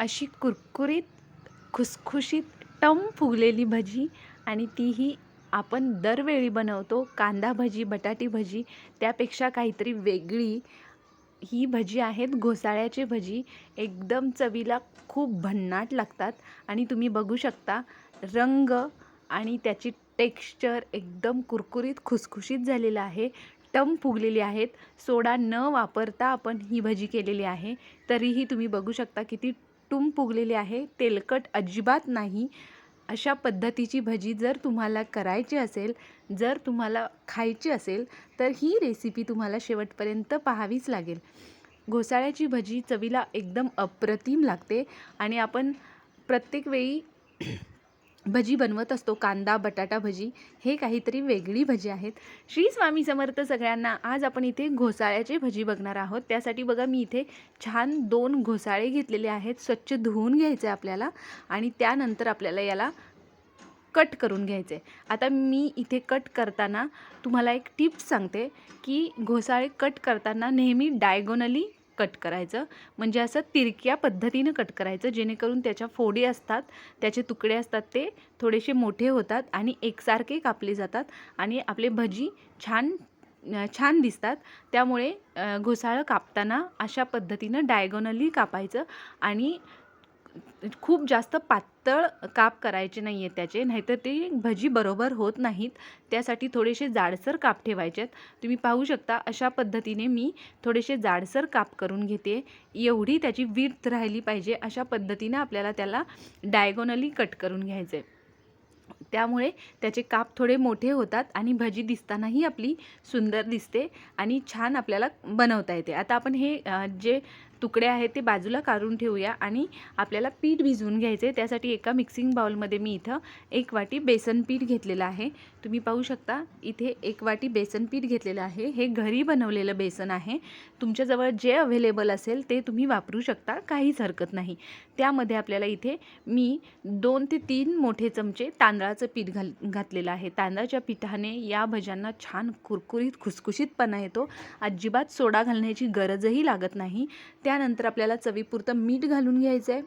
अशी कुरकुरीत खुसखुशीत टम फुगलेली भजी आणि तीही आपण दरवेळी बनवतो. कांदा भजी बटाटी भजी त्यापेक्षा काहीतरी वेगळी ही भजी आहेत. घोसाळ्याची भजी एकदम चवीला खूप भन्नाट लागतात आणि तुम्ही बघू शकता रंग आणि त्याची टेक्स्चर एकदम कुरकुरीत खुसखुशीत झालेलं आहे. टम फुगलेली आहेत. सोडा न वापरता आपण ही भजी केलेली आहे. तरीही तुम्ही बघू शकता किती टुम फुगलेली आहे. तेलकट अजिबात नाही. अशा पद्धतीची भजी जर तुम्हाला करायची असेल जर तुम्हाला खायची असेल तर ही रेसिपी तुम्हाला शेवटपर्यंत पाहावीच लागेल. घोसाळ्याची भजी चवीला एकदम अप्रतिम लागते आणि आपण प्रत्येक वेळी भजी बनवत असतो कांदा बटाटा भजी हे काहीतरी वेगळी भजी आहेत. श्री स्वामी समर्थ सगळ्यांना आज आपण इथे घोसाळ्याचे भजी बघणार आहोत. त्यासाठी बघा मी इथे छान दोन घोसाळे घेतलेले आहेत. स्वच्छ धुवून घ्यायचे आपल्याला आणि त्यानंतर आपल्याला याला कट करून घ्यायचे आता मी इथे कट करताना तुम्हाला एक टिप्स सांगते की घोसाळे कट करताना नेहमी डायगोनली कट करायचं. म्हणजे असं तिरक्या पद्धतीनं कट करायचं. जेणेकरून त्याच्या फोडी असतात त्याचे तुकडे असतात ते थोडेसे मोठे होतात आणि एकसारखे कापले जातात आणि आपले भजी छान छान दिसतात. त्यामुळे घोसाळं कापताना अशा पद्धतीनं डायगोनली कापायचं आणि खूप जास्त पातळ काप करायचे नाही आहे त्याचे नाहीतर ते भजी बरोबर होत नाहीत. त्यासाठी थोडेसे जाडसर काप ठेवायचे आहेत तुम्ही पाहू शकता अशा पद्धतीने मी थोडेसे जाडसर काप करून घेते. एवढी त्याची विर्थ राहिली पाहिजे अशा पद्धतीने आपल्याला त्याला डायगोनली कट करून घ्यायचं त्यामुळे त्याचे काप थोडे मोठे होतात आणि भजी दिसतानाही आपली सुंदर दिसते आणि छान आपल्याला बनवता येते. आता आपण हे जे तुकडे आहेत ते बाजूला काढून ठेवूया आणि आपल्याला पीठ भिजवून घ्यायचे त्यासाठी एका मिक्सिंग बाउलमध्ये मी इथं एक वाटी बेसन पीठ घेतलेलं आहे. तुम्ही पाहू शकता इथे एक वाटी बेसन पीठ घेतलेलं आहे. हे घरी बनवलेलं बेसन आहे. तुमच्याजवळ जे अवेलेबल असेल ते तुम्ही वापरू शकता. काहीच हरकत नाही. त्यामध्ये आपल्याला इथे मी दोन ते तीन मोठे चमचे तांदळाचं पीठ घाल घातलेलं आहे. तांदळाच्या पिठाने या भज्यांना छान कुरकुरीत खुसखुशीतपणा येतो. अजिबात सोडा घालण्याची गरजही लागत नाही. त्यानंतर आपल्याला चवीपुरतं मीठ घालून घ्यायचं आहे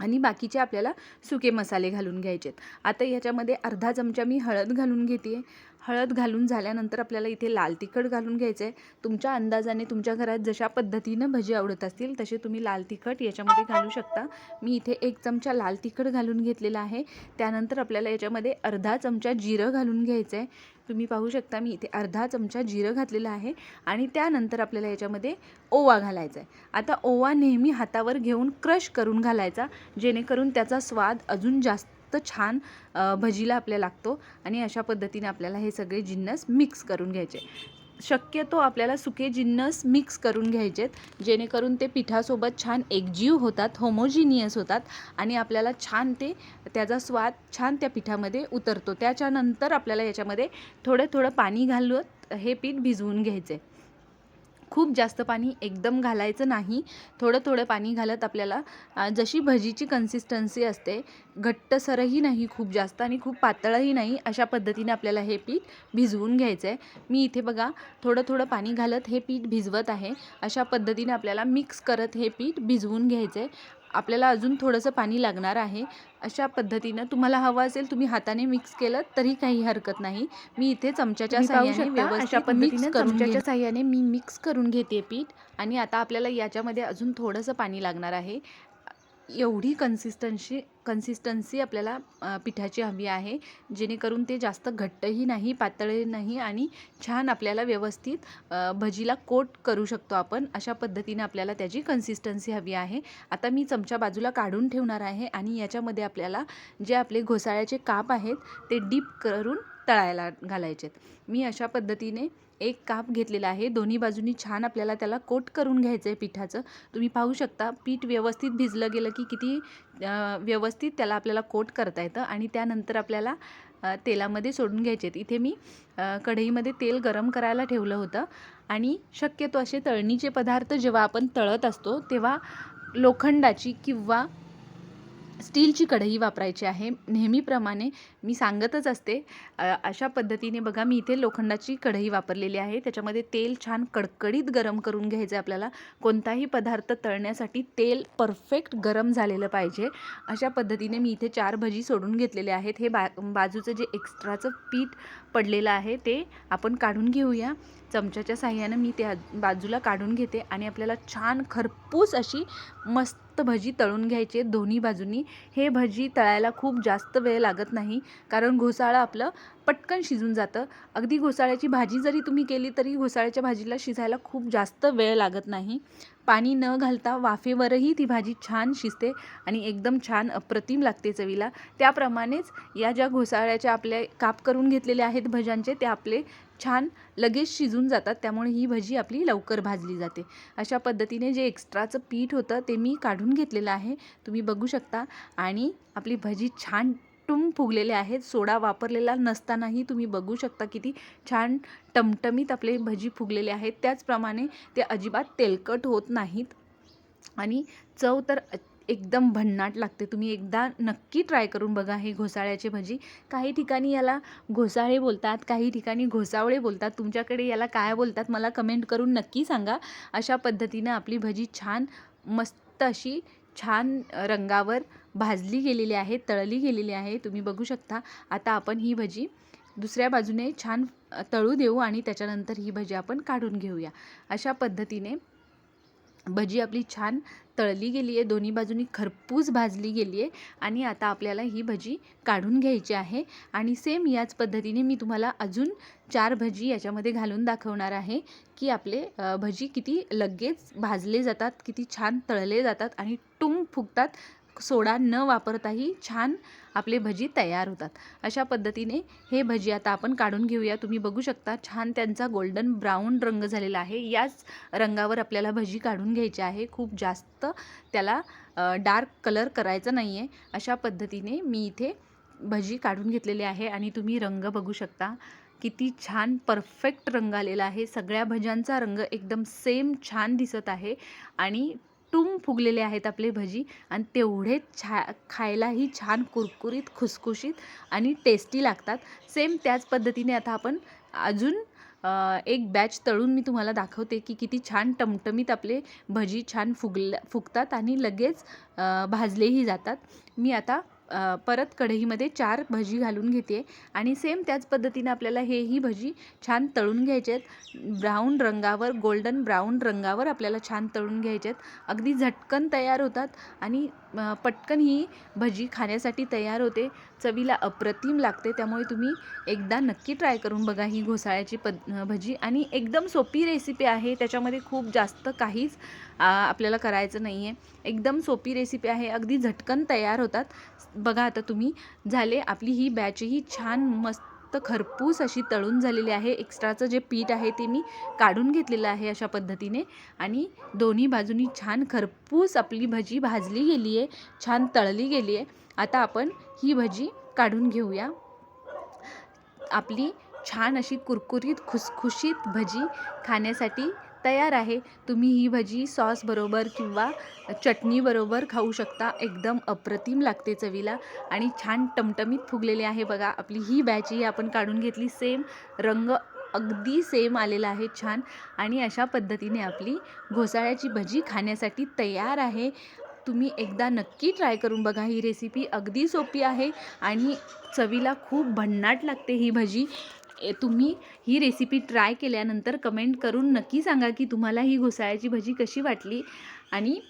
आणि बाकीचे आपल्याला सुके मसाले घालून घ्यायचे आहेत आता याच्यामध्ये अर्धा चमचा मी हळद घालून घेते हळद घालून झाल्यानंतर आपल्याला इथे लाल तिखट घालून घ्यायचं आहे तुमच्या अंदाजाने तुमच्या घरात जशा पद्धतीनं भजी आवडत असतील तसे तुम्ही लाल तिखट याच्यामध्ये घालू शकता. मी इथे एक चमचा लाल तिखट घालून घेतलेला आहे. त्यानंतर आपल्याला याच्यामध्ये अर्धा चमचा जिरं घालून घ्यायचं आहे तुम्ही पाहू शकता मी इथे अर्धा चमचा जिरं घातलेलं आहे आणि त्यानंतर आपल्याला याच्यामध्ये ओवा घालायचा आहे आता ओवा नेहमी हातावर घेऊन क्रश करून घालायचा जेणेकरून त्याचा स्वाद अजून जास्त छान भजीला आपल्याला लागतो आणि अशा पद्धतीने आपल्याला हे सगळे जिन्नस मिक्स करून घ्यायचे. शक्यतो आपल्याला सुके जिन्नस मिक्स करून घ्यायचेत जेणेकरून ते पिठासोबत छान एकजीव होतात होमोजिनियस होतात आणि आपल्याला छान ते त्याचा स्वाद छान त्या पिठामध्ये उतरतो. त्याच्यानंतर आपल्याला याच्यामध्ये थोडं थोडं पाणी घालत हे पीठ भिजवून घ्यायचे. खूप जास्त पाणी एकदम घालायचं नाही. थोडं थोडं पाणी घालत आपल्याला जशी भजीची कन्सिस्टन्सी असते घट्टसरही नाही खूप जास्त आणि खूप पातळही नाही अशा पद्धतीने आपल्याला हे पीठ भिजवून घ्यायचं आहे मी इथे बघा थोडं थोडं पाणी घालत हे पीठ भिजवत आहे. अशा पद्धतीने आपल्याला मिक्स करत हे पीठ भिजवून घ्यायचं आहे आपल्याला अजून थोडंसं पाणी लागणार आहे. अशा पद्धतीनं तुम्हाला हवं असेल तुम्ही हाताने मिक्स केलं तरी काही हरकत नाही. मी इथे चमच्याच्या साह्याने व्यवस्थित पद्धतीने मिक्स चमच्याच्या. साह्याने मी मिक्स करून घेते पीठ. आणि आता आपल्याला याच्यामध्ये अजून थोडंसं पाणी लागणार आहे. एवढी कन्सिस्टन्सी कन्सिस्टन्सी आपल्याला पिठाची हवी आहे जेणेकरून ते जास्त घट्टही नाही पातळही नाही आणि छान आपल्याला व्यवस्थित भजीला कोट करू शकतो आपण. अशा पद्धतीने आपल्याला त्याची कन्सिस्टन्सी हवी आहे. आता मी चमचा बाजूला काढून ठेवणार आहे आणि याच्यामध्ये आपल्याला जे आपले घोसाळ्याचे काप आहेत ते डीप करून तळायला घालायचे आहेत मी अशा पद्धतीने एक काप घेतलेला आहे. दोन्ही बाजूनी छान आपल्याला त्याला कोट करून घ्यायचं आहे पिठाचं. तुम्ही पाहू शकता पीठ व्यवस्थित भिजलं गेलं की किती व्यवस्थित त्याला आपल्याला कोट करता येतं आणि त्यानंतर आपल्याला तेलामध्ये सोडून घ्यायचे आहेत. इथे मी कढईमध्ये तेल गरम करायला ठेवलं होतं आणि शक्यतो असे तळणीचे पदार्थ जेव्हा आपण तळत असतो तेव्हा लोखंडाची किंवा स्टीलची कढई वापरायची आहे. नेहमीप्रमाणे मी सांगतच असते अशा पद्धतीने बघा मी इथे लोखंडाची कढई वापरलेली आहे. त्याच्यामध्ये तेल छान कडकडीत गरम करून घ्यायचं आपल्याला. कोणताही पदार्थ तळण्यासाठी तेल परफेक्ट गरम झालेलं पाहिजे. अशा पद्धतीने मी इथे चार भजी सोडून घेतलेले आहेत. हे बा बाजूचं जे एक्स्ट्राचं पीठ पडलेलं आहे ते आपण काढून घेऊया. चमच्याच्या साह्यानं मी त्या बाजूला काढून घेते आणि आपल्याला छान खरपूस अशी मस्त भजी तळून घ्यायची दोन्ही बाजूंनी. हे भजी तळायला खूप जास्त वेळ लागत नाही कारण घोसाळं आपलं पटकन शिजून जातं. अगदी घोसाळ्याची भाजी जरी तुम्ही केली तरी घोसाळ्याच्या भाजीला शिजायला खूप जास्त वेळ लागत नाही. पाणी न घालता वाफेवरही ती भाजी छान शिजते आणि एकदम छान अप्रतिम लागते चवीला. त्याप्रमाणेच या ज्या घोसाळ्याच्या आपल्या काप करून घेतलेले आहेत भज्यांचे ते आपले छान लगेच शिजून जातात. त्यामुळे ही भजी आपली लवकर भाजली जाते. अशा पद्धतीने जे एक्स्ट्राचं पीठ होतं ते मी काढून घेतलेलं आहे. तुम्ही बघू शकता. आणि आपली भजी छान टुम फुगलेले आहेत. सोडा वापरलेला नसतानाही तुम्ही बघू शकता किती छान टमटमीत आपले भजी फुगलेले आहेत. त्याचप्रमाणे ते अजिबात तेलकट होत नाहीत. आणि चव तर एकदम भन्नाट लागते. तुम्ही एकदा नक्की ट्राय करून बघा हे घोसाळ्याचे भजी. काही ठिकाणी याला घोसाळे बोलतात काही ठिकाणी घोसावळे बोलतात. तुमच्याकडे याला काय बोलतात मला कमेंट करून नक्की सांगा. अशा पद्धतीनं आपली भजी छान मस्त अशी छान रंगावर भाजली गेलेली आहे तळली गेलेली आहे तुम्ही बघू शकता. आता आपण ही भजी दुसऱ्या बाजूने छान तळू देऊ आणि त्याच्यानंतर ही भजी आपण काढून घेऊया. अशा पद्धतीने भजी आपली छान तळली गेली आहे दोन्ही बाजूनी खरपूस भाजली गेली आहे आणि आता आपल्याला ही भजी काढून घ्यायची आहे. आणि सेम याच पद्धतीने मी तुम्हाला अजून चार भजी याच्यामध्ये घालून दाखवणार आहे की आपले भजी किती लगेच भाजले जातात किती छान तळले जातात आणि टुंग फुगतात. सोडा न वापरताही छान आपले भजी तयार होतात. अशा पद्धतीने हे भजी आता आपण काढून घेऊया. तुम्ही बघू शकता छान त्यांचा गोल्डन ब्राऊन रंग झालेला आहे. याच रंगावर आपल्याला भजी काढून घ्यायची आहे. खूप जास्त त्याला डार्क कलर करायचा नाही आहे अशा पद्धतीने मी इथे भजी काढून घेतलेली आहे आणि तुम्ही रंग बघू शकता. किती छान परफेक्ट रंग आलेला आहे. सगळ्या भज्यांचा रंग एकदम सेम छान दिसत आहे. आणि टुम फुगलेले आहेत आपले भजी आणि तेवढे छा खायलाही छान कुरकुरीत खुसखुशीत आणि टेस्टी लागतात. सेम त्याच पद्धतीने आता आपण अजून एक बॅच तळून मी तुम्हाला दाखवते की किती छान टमटमीत आपले भजी छान फुगल फुगतात आणि लगेच भाजलेही जातात. मी आता परत कढईमध्ये चार भजी घालून घेते आणि सेम त्याच पद्धतीने आपल्याला हेही भजी छान तळून घ्यायचे आहेत. ब्राऊन रंगावर गोल्डन ब्राऊन रंगावर आपल्याला छान तळून घ्यायचे आहेत. अगदी झटकन तयार होतात आणि पटकन ही भजी खाण्यासाठी तयार होते. चवीला अप्रतिम लागते. त्यामुळे तुम्ही एकदा नक्की ट्राय करून बघा ही घोसाळ्याची पद भजी. आणि एकदम सोपी रेसिपी आहे. त्याच्यामध्ये खूप जास्त काहीच आपल्याला करायचं नाही आहे एकदम सोपी रेसिपी आहे. अगदी झटकन तयार होतात. बघा आता तुम्ही. झाले आपली ही बॅचही छान मस्त फक्त खरपूस अशी तळून झालेली आहे. एक्स्ट्राचं जे पीठ आहे ते मी काढून घेतलेलं आहे अशा पद्धतीने. आणि दोन्ही बाजूनी छान खरपूस आपली भजी भाजली गेली आहे छान तळली गेली आहे आता आपण ही भजी काढून घेऊया. आपली छान अशी कुरकुरीत खुसखुशीत भजी खाण्यासाठी तयार आहे. तुम्ही ही भजी सॉसबरोबर किंवा चटणीबरोबर खाऊ शकता. एकदम अप्रतिम लागते चवीला. आणि छान टमटमीत फुगलेले आहे बघा. आपली ही बॅचही आपण काढून घेतली. सेम रंग अगदी सेम आलेला आहे. छान. आणि अशा पद्धतीने आपली घोसाळ्याची भजी खाण्यासाठी तयार आहे. तुम्ही एकदा नक्की ट्राय करून बघा. ही रेसिपी अगदी सोपी आहे. आणि चवीला खूप भन्नाट लागते ही भजी. तुम्ही ही रेसिपी ट्राय केल्यानंतर कमेंट करून नक्की सांगा की तुम्हाला ही घोसाळ्याची भजी कशी वाटली. आणि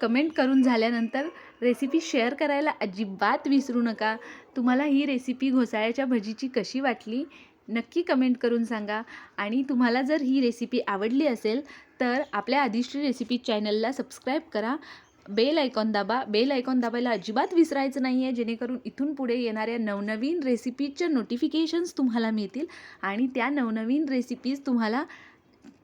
कमेंट करून झाल्यानंतर रेसिपी शेअर करायला अजिबात विसरू नका. तुम्हाला ही रेसिपी घोसाळ्याच्या भजीची कशी वाटली नक्की कमेंट करून सांगा. आणि तुम्हाला जर ही रेसिपी आवडली असेल तर आपल्या आदिष्ट रेसिपी चॅनलला सबस्क्राईब करा. बेल आयकॉन दाबा. बेल ऐकॉन दाबायला अजिबात विसरायचं नाही आहे जेणेकरून इथून पुढे येणाऱ्या नवनवीन रेसिपीजच्या नोटिफिकेशन्स तुम्हाला मिळतील आणि त्या नवनवीन रेसिपीज तुम्हाला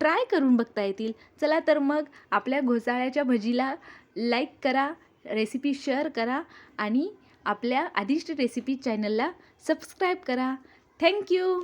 ट्राय करून बघता येतील. चला तर मग आपल्या घोसाळ्याच्या भजीला लाईक करा रेसिपी शेअर करा आणि आपल्या आदिष्ट रेसिपी चॅनलला सबस्क्राईब करा. Thank you